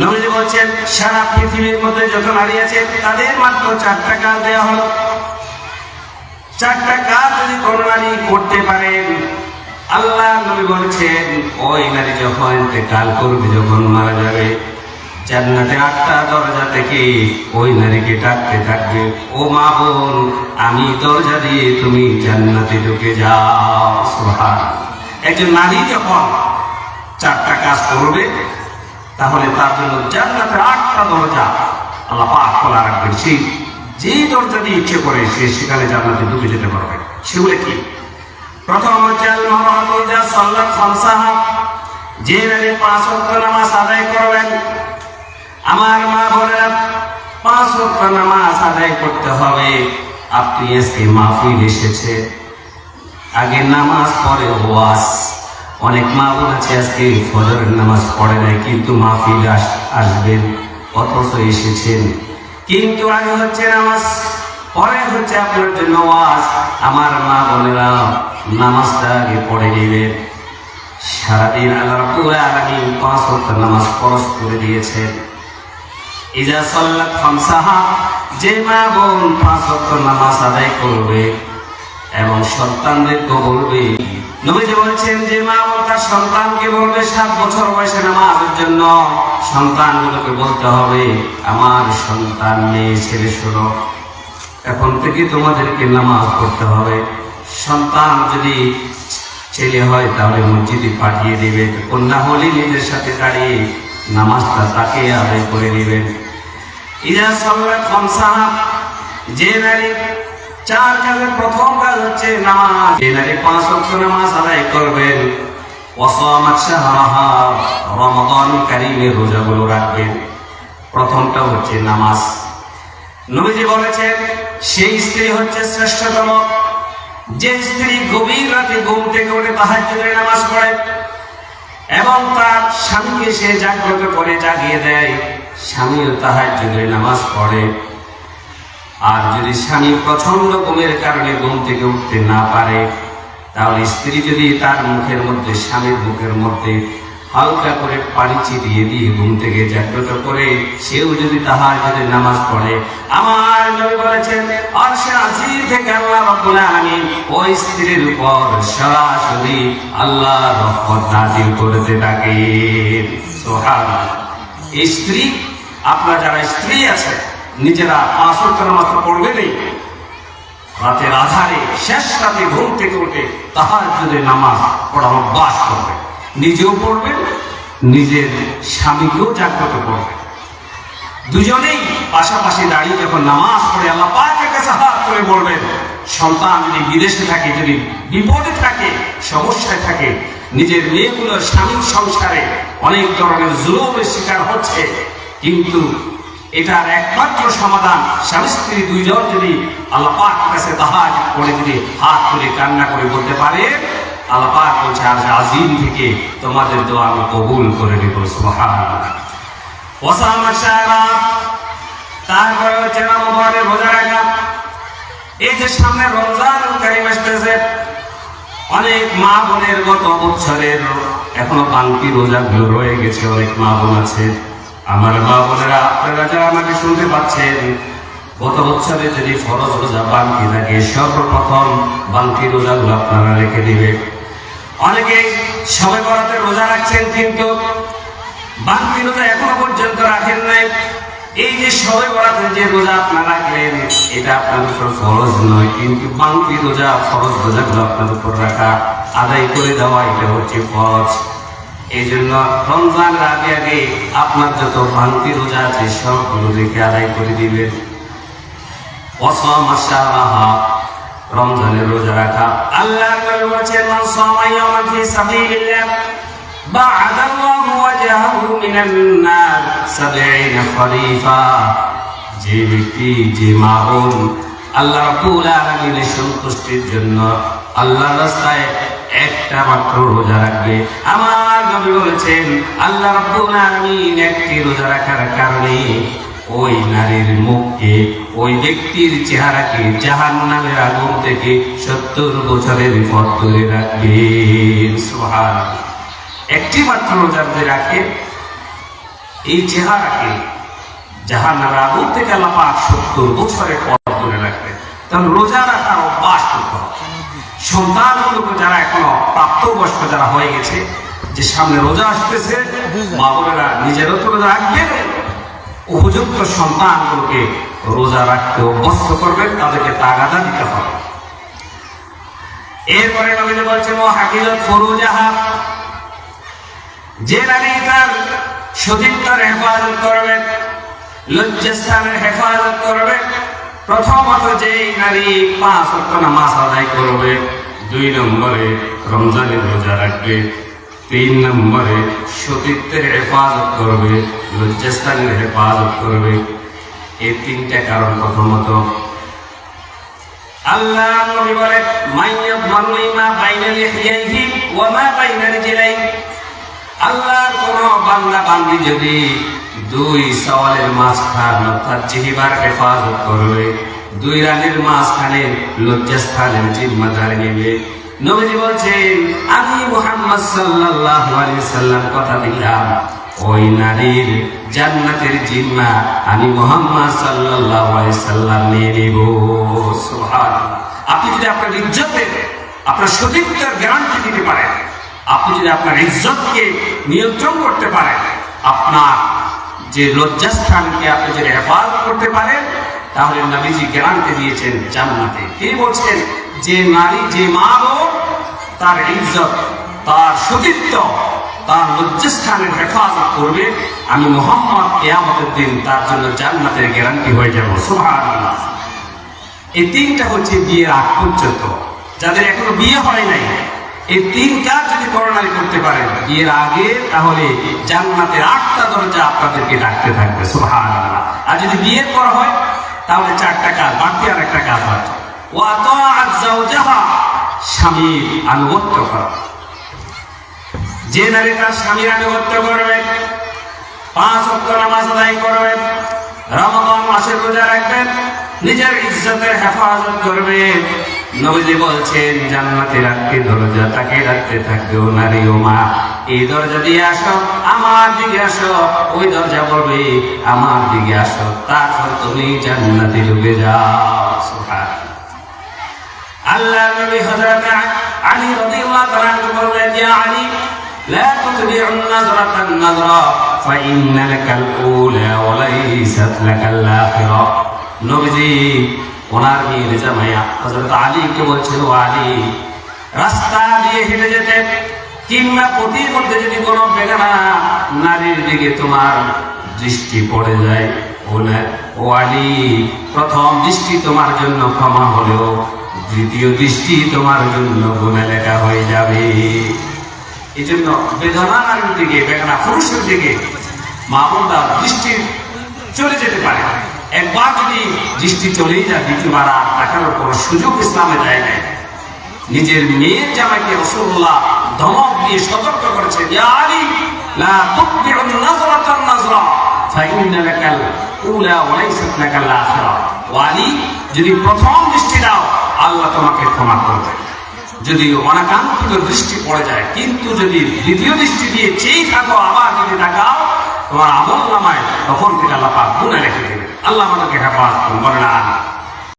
নবীজি বলছেন, সারা পৃথিবীর মধ্যে যত নারী আছে, তাদের মাত্র চারটা কাজ দেওয়া হলো। চারটা কাজ যদি কোন নারী করতে পারেন আল্লাহ নবী বলছেন, ওই নারী যখন ইন্তেকাল করবে, যখন মারা যাবে, জান্নাতে আটটা দরজা থেকে ওই নারীকে ডাকতে থাকবে, ও মা বোন, আমি দরজা দিয়ে তুমি জান্নাতে ঢুকে যাও। একজন নারী যখন চারটা কাজ করবে তাহলে তার জন্য জান্নাতের আটটা দরজা আল্লাহ পাক খোলা রাখবেন। সেই যে দরজা দিয়ে ইচ্ছে করে সে সেখানে জান্নাতে ঢুকে যেতে পারবে। সেগুলো কি? প্রথম হচ্ছে যা সাল্লাত খামসাহা যে নারী পাঁচ ওয়াক্ত নামাজ আদায় করবেন, আমার মা বোনেরা পাঁচ ওয়াক্ত নামাজ আদায় করতে হবে। আপনি আজকে মাহফিল এসেছে। আগে নামাজ পরে ওয়াজ অনেক মা বোন আছে আজকে, ফজরের নামাজ পড়ে নাই, কিন্তু মাহফিল আস- আসবেন, অথচ এসেছেন। কিন্তু আগে হচ্ছে নামাজ, পরে হচ্ছে আপনার জন্য ওয়াজ। আমার মা বোনেরা, নামাজটা আগে পড়ে নেবেন সারাদিন আল্লাহ আলামিন পাঁচ ওয়াক্ত নামাজ ফরজ করে দিয়েছেন। ইজা সাল্লাত খামসাহা, যে মা বোন পাঁচ ওয়াক্ত নামাজ আদায় করবে এবং সন্তানদেরকে বলবে। নবীজি বলছেন যে, মা তার সন্তানকে বলবে সাত বছর বয়সে নামাজের জন্য। সন্তানগুলোকে বলতে হবে, আমার সন্তান মেয়ে ছেলে শোনো। এখন থেকে তোমাদেরকে নামাজ পড়তে হবে। সন্তান যদি ছেলে হয়, তাহলে মসজিদে পাঠিয়ে দেবেন কন্যা হলে নিজের সাথে দাঁড়িয়ে নামাজটা তাকে আদায় করে নেবেন। ইজা সাল্লাত খামসাহা যে নারী চার কাজের প্রথম কাজ হচ্ছে নামাজ। যে নারী পাঁচ ওয়াক্ত নামাজ আদায় করবেন। রমাদান কারীমের রোজাগুলো রাখবেন। প্রথমটা হচ্ছে নামাজ। নবীজি বলেছেন, সেই স্ত্রী হচ্ছে শ্রেষ্ঠতম। যে স্ত্রী গভীর রাতে ঘুম থেকে উঠে তাহাজ্জুদের নামাজ পড়ে এবং তার স্বামীকে সে জাগ্রত করে জাগিয়ে দেয়, স্বামীও তাহাজ্জুদের নামাজ পড়ে। আর যদি স্বামী প্রচণ্ড ঘুমের কারণে ঘুম থেকে উঠতে না পারে, তাহলে স্ত্রী যদি তার মুখের মধ্যে, স্বামীর মুখের মধ্যে হালকা করে পানি চিবিয়ে দিয়ে ঘুম থেকে জাগ্রত করে, সেও যদি তাহার যদি নামাজ পড়ে, আমার নবী বলেছেন আর সে আজির থেকে আল্লাহ রাব্বুল ওই স্ত্রীর উপর সরাসরি আল্লাহ রহমত নাজিল করতে থাকে সুবহানাল্লাহ। স্ত্রী, আপনার যারা স্ত্রী আছে নিজেরা পাঁচ নামাজ পড়বেনই রাতের আধারে শেষ রাতে ঘুম থেকে উঠে তাহার যদি নামাজ পড়া অভ্যাস করবে। নিজেও পড়বেন নিজের স্বামীকেও জাগ্রত করবে। দুজনেই পাশাপাশি দাঁড়িয়ে যখন নামাজ পড়ে আল্লাহ পাকের কাছে হাত করে বলবেন, সন্তান যদি বিদেশে থাকে, যদি বিপদে থাকে, সমস্যায় থাকে, নিজের মেয়েগুলোর স্বামীর সংসারে অনেক ধরনের জুলুমের শিকার হচ্ছে, কিন্তু এটার একমাত্র সমাধান স্বামী স্ত্রী দুইজন যদি আল্লাহ পাক কাছে তাহাজ করে যদি হাত তুলে কান্না করে বলতে পারে, আল্লাহ পাক বলছে আজ আজিম থেকে তোমাদের দোয়া আমি কবুল করে নেব তারপরে হচ্ছে রমজানে রোজা রাখা এই যে সামনে রমজান কারিম আসতেছে, অনেক মা বোনের গত বছরের এখনও বাংতি রোজাগুলো রয়ে গেছে, অনেক মা বোন আছে। আমার মা বোনেরা, আপনারা যারা আমাকে শুনতে পাচ্ছেন, গত বছরে যদি ফরজ রোজা বাংতি থাকে সর্বপ্রথম বাংতি রোজাগুলো আপনারা রেখে দিবে অনেকে সবে বরাতে রোজা রাখছেন, কিন্তু বাংতি রোজা এখনও পর্যন্ত রাখেন নাই। এই যে সবে বরাতে যে রোজা আপনারা রাখলেন, এটা আপনার উপর ফরজ নয়, কিন্তু বাংতি রোজা, ফরজ রোজাগুলো আপনার উপর রাখা, আদায় করে দেওয়া, এটা হচ্ছে ফরজ। এই জন্য রমজানের আগে আগে আপনার যত ভান্তি রোজা আছে সবগুলো রেখে আদায় করে দিবেন অসমাশাহা রমজানের রোজা রাখা আল্লাহ নবী বলেছেন মান সামা ইয়াওমান ফি সাবিলিল্লাহ بعد الله وجهه من النار سبعين خريفا যে ব্যক্তি যে মাহন আল্লাহ রাব্বুল আলামিনের সন্তুষ্টির জন্য আল্লাহর রাস্তায় একটা মাত্র রোজা রাখবে। আমার নবী বলেছেন, আল্লাহ রাব্বুল আলামিন একটি রোজা রাখার কারণে ওই নারীর মুখকে ওই ব্যক্তির চেহারাকে জাহান নামের আগুন থেকে সত্তর বছরের পথ ধরে সুবহানাল্লাহ। একটি মাত্র রোজা যদি রাখে, এই চেহারাকে জাহান নামে আগুন থেকে আল্লাপা সত্তর বছরের পর দূরে রাখবে। তাহলে রোজা রাখার অভ্যাস সন্তানগুলোকে যারা এখনও প্রাপ্তবয়স্ক যারা হয়ে গেছে, যে সামনে রোজা আসতেছে, মা বোনেরা নিজেরও তো রোজা রাখবেন উপযুক্ত সন্তানগুলোকে রোজা রাখতে অভ্যস্ত করবেন, তাদেরকে তাগাদা দিতে হবে। এরপরে নবীজি বলছেন, ও হাফিজত ফরুজাহা, যে নারী তার সতীত্বের হেফাজত করবে, লজ্জাস্থানের হেফাজত করবে প্রথমত যে নারী পাঁচ নামাজ আদায় করবে, দুই নম্বরে রমজানের রোজা রাখবে, তিন নম্বরে সতীত্বের হেফাজত করবে, লজ্জাস্থানের হেফাজত করবে। এই তিনটা কারণ প্রথমত। আল্লাহ নবী বলে মাইয়াব মা বাইনা লিহিয়াইহি ওয়া মা বাইনা রিজলাইহি। আল্লাহর কোন বান্দা বান্দি যদি দুই সওয়ালের মাঝখান অর্থাৎ জিহিবার হেফাজত করবে। দুই রানের মাঝখানে লজ্জাস্থানের জিম্মাদারি নেবে। নবীজি বলছেন, আমি মুহাম্মদ সাল্লাল্লাহু আলাইহি সাল্লাম কথা দিলাম, ওই নারীর জান্নাতের জিম্মা আমি মোহাম্মদ সাল্লাল্লাহু আলাইহি সাল্লাম নিয়ে নিব। সুবহানাল্লাহ। আপনি যদি আপনার ইজ্জতের, আপনার সতীত্বের গ্যারান্টি দিতে পারেন, আপনি যদি আপনার ইজ্জতকে নিয়ন্ত্রণ করতে পারেন, আপনার যে লজ্জাস্থানকে আপনি যদি হেফাজত করতে পারেন, তাহলে নবীজি গ্যারান্টি দিয়েছেন জান্নাতে। তিনি বলছেন, যে নারী, যে মা তার ইজ্জত, তার সতীত্ব, তার লজ্জাস্থানের হেফাজত করবে, আমি মোহাম্মদ কেয়ামতের দিন তার জন্য জান্নাতের গ্যারান্টি হয়ে যাব। সুবহানাল্লাহ। এই তিনটা হচ্ছে বিয়ের আগ পর্যন্ত। যাদের এখনও বিয়ে হয় নাই এই তিন কাজ যদি করোনায় করতে পারেন বিয়ের আগে তাহলে জান্নাতের আটটা দরজা আপনাদেরকে ডাকতে থাকবে সুহান আর যদি বিয়ের পর হয়, তাহলে চারটা কাজ বাড়তি আর একটা কাজ হয়। স্বামীর আনুগত্য করা। যে নারী তার স্বামীর আনুগত্য করবে, পাঁচ অক্ট নামাজ আদায় করবেন রমজান মাসের রোজা রাখবেন নিজের ইজ্জতের হেফাজত করবেন নবীজি বলছেন জান্নাতে রাখতে দরজা তাকে রাখতে থাকবে ও নারী ও মা এই দরজা দিয়ে আসো আমার দিকে আসো ওই দরজা বলবে আমার দিকে আসো তারপর তুমি জান্নাতে ঢুকে যাও সুবহানাল্লাহ আল্লাহ নবী হযরত আলী রাদিয়াল্লাহু তাআলা আনহু বললেন ইয়া আলী لا تتبع النظرة النظرة فإن لك الأولى وليست لك الآخرة নবীজি ওনার মেয়ের জামাইয়া হযরত আলীকে বলছিল, "ও আলী, রাস্তা দিয়ে হেঁটে যেতে কিংবা পথির মধ্যে যদি কোনো বেগানা নারীর দিকে তোমার দৃষ্টি পড়ে যায় ও আলী, প্রথম দৃষ্টি তোমার জন্য ক্ষমা হলেও দ্বিতীয় দৃষ্টি তোমার জন্য গুণে লেখা হয়ে যাবে। এই জন্য বেদনা নারীর দিকে বেদনা পুরুষের দিকে মা দৃষ্টি চলে যেতে পারে। একবার যদি দৃষ্টি চলেই যায়, দ্বিতীয়বার আর দেখানোর কোনো সুযোগ ইসলামে দেয় নাই। নিজের মেয়ের জামাইকে রসুল্লাহ ধমক দিয়ে সতর্ক করেছে যদি প্রথম দৃষ্টি দাও, আল্লাহ তোমাকে ক্ষমা করবে। যদি অনাকাঙ্ক্ষিত দৃষ্টি পড়ে যায়, কিন্তু যদি দ্বিতীয় দৃষ্টি দিয়ে চেয়ে থাকো, আবার যদি তাকাও তোমার আমল নামায় তখন থেকে আল্লাহ পাক গুণে রেখে দেবে আল্লাহ আমাদেরকে হেফাজ আমিন।